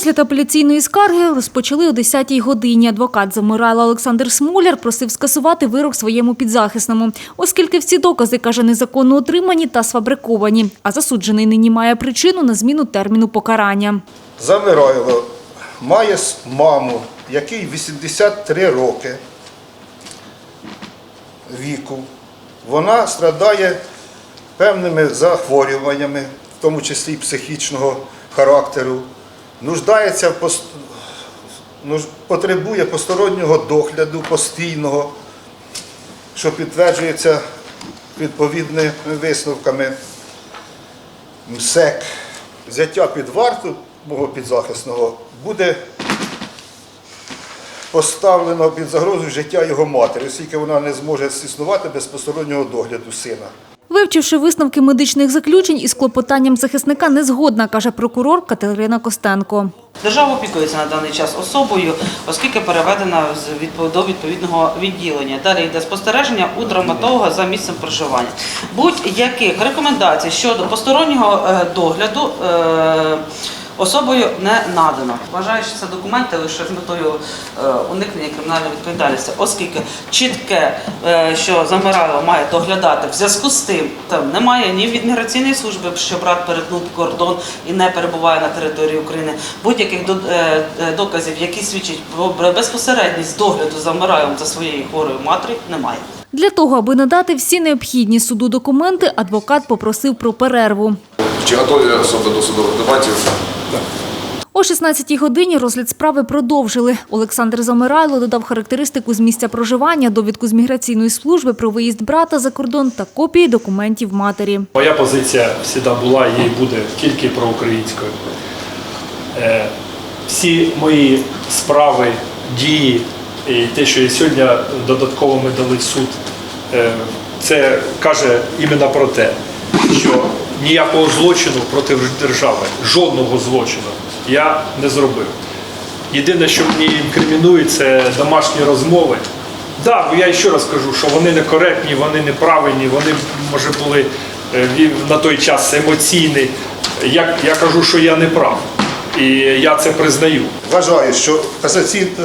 Розгляд апеляційної скарги розпочали о 10-й годині. Адвокат Замирала Олександр Смоляр просив скасувати вирок своєму підзахисному, оскільки всі докази, каже, незаконно отримані та сфабриковані, а засуджений нині має причину на зміну терміну покарання. Замирайло має маму, якій 83 роки віку. Вона страдає певними захворюваннями, в тому числі й психічного характеру, нуждається в пос- нуж- потребує постороннього догляду постійного, що підтверджується відповідними висновками. МСЕК, взяття під варту мого підзахисного буде поставлено під загрозу життя його матері, оскільки вона не зможе існувати без постороннього догляду сина. Вивчивши висновки медичних заключень із клопотанням захисника не згодна, каже прокурор Катерина Костенко. Держава опікується на даний час особою, оскільки переведена до відповідного відділення. Далі йде спостереження у травматолога за місцем проживання. Будь-яких рекомендацій щодо постороннього е, догляду е, особою не надано. Вважаю, що це документи лише з метою е, уникнення кримінальної відповідальності, оскільки чітке, е, що Замирайло має доглядати в зв'язку з тим, там немає ні від міграційної служби, що брат перетнув кордон і не перебуває на території України, будь-яких до- е, доказів, які свідчать про безпосередність догляду за Замирайлом за своєю хворою матері, немає. Для того, аби надати всі необхідні суду документи, адвокат попросив про перерву. Чи готові особи до судових дебатів? О 16-й годині розгляд справи продовжили. Олександр Замирайло додав характеристику з місця проживання, довідку з міграційної служби про виїзд брата за кордон та копії документів матері. Моя позиція завжди була і буде тільки проукраїнською. Е, Всі мої справи, дії і те, що і сьогодні додатково ми дали суд, е, це каже іменно про те, що ніякого злочину проти держави, жодного злочину я не зробив. Єдине, що мені інкримінують, це домашні розмови. Так, да, я ще раз кажу, що вони некоректні, вони неправильні, вони, може, були е, на той час емоційні. Я, я кажу, що я не прав. І я це признаю. Вважаю, що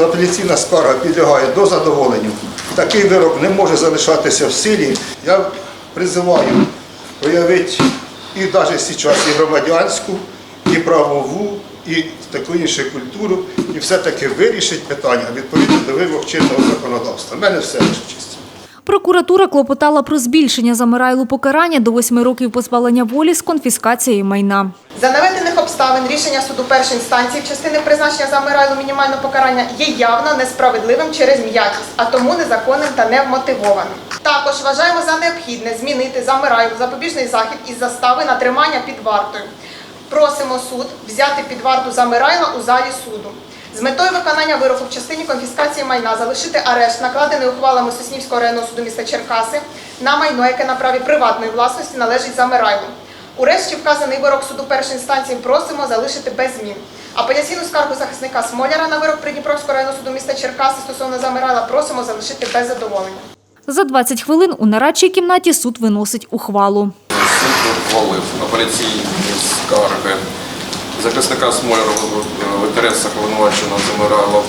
апеляційна скарга підлягає до задоволенню. Такий вирок не може залишатися в силі. Я призиваю проявити і навіть зараз і громадянську, і правову, і таку іншу культуру, і все-таки вирішити питання відповідно до вимог чинного законодавства. У мене все честь. Прокуратура клопотала про збільшення Замирайлу покарання до 8 років позбавлення волі з конфіскацією майна. За наведених обставин рішення суду першої інстанції в частини призначення замирайлу мінімального покарання є явно несправедливим через м'якість, а тому незаконним та невмотивованим. Також вважаємо за необхідне змінити замирайлу запобіжний захід із застави на тримання під вартою. Просимо суд взяти під варту замирайла у залі суду. З метою виконання вироку в частині конфіскації майна залишити арешт, накладений ухвалами Соснівського районного суду міста Черкаси, на майно, яке на праві приватної власності належить замирайлу. Урешті вказаний вирок суду першої інстанції просимо залишити без змін. Апеляційну скаргу захисника Смоляра на вирок Придніпровського районного суду міста Черкаси стосовно замирайла просимо залишити без задоволення. За 20 хвилин у нарадчій кімнаті суд виносить ухвалу. Суд ухвалив апеляційні скарги захисника Смолера в інтересах обвинуваченого Замирайло,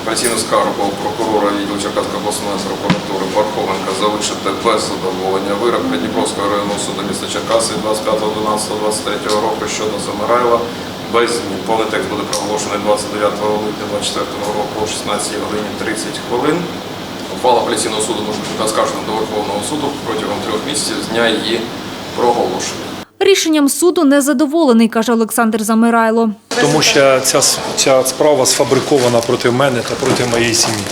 апеляційну скаргу прокурора відділу Черкаської обласної прокуратури Пархоменка залишити без задоволення. Вирок Придніпровського районного суду міста Черкаси 25.12.23 року щодо Замирайла без змін. Повний текст буде проголошений 29 липня 2024 року о 16 годині 30 хвилин. Ухвала апеляційного суду може бути оскаржена до Верховного суду протягом трьох місяців з дня її проголошення. Рішенням суду незадоволений, каже Олександр Замирайло. Тому що ця, ця справа сфабрикована проти мене та проти моєї сім'ї.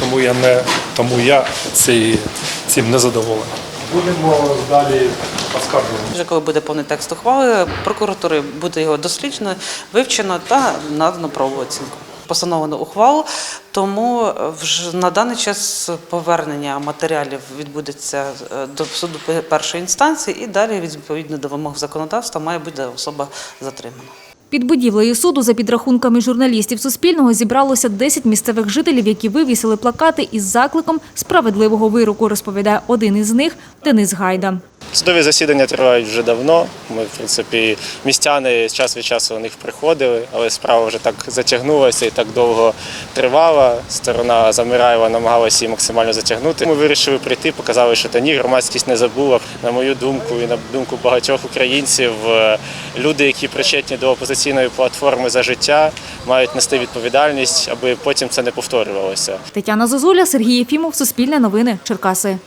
Тому я, не, тому я цей, цим не задоволений. Будемо далі оскаржувати. Вже коли буде повний текст ухвали, прокуратури буде його досліджено, вивчено та надано правову оцінку. Постановлено ухвалу, тому е, вже на даний час повернення матеріалів відбудеться е, до суду першої інстанції і далі відповідно до вимог законодавства має бути особа затримана. Під будівлею суду, за підрахунками журналістів Суспільного, зібралося 10 місцевих жителів, які вивісили плакати із закликом справедливого вироку, розповідає один із них Денис Гайда. Судові засідання тривають вже давно. Ми, в принципі, містяни час від часу на них приходили, але справа вже так затягнулася і так довго тривала. Сторона Замираєва намагалася її максимально затягнути. Ми вирішили прийти, показали, що та ні, громадськість не забула. На мою думку і на думку багатьох українців, е, люди, які причетні до опозиційної платформи за життя, мають нести відповідальність, аби потім це не повторювалося. Тетяна Зозуля, Сергій Єфімов, Суспільне новини, Черкаси.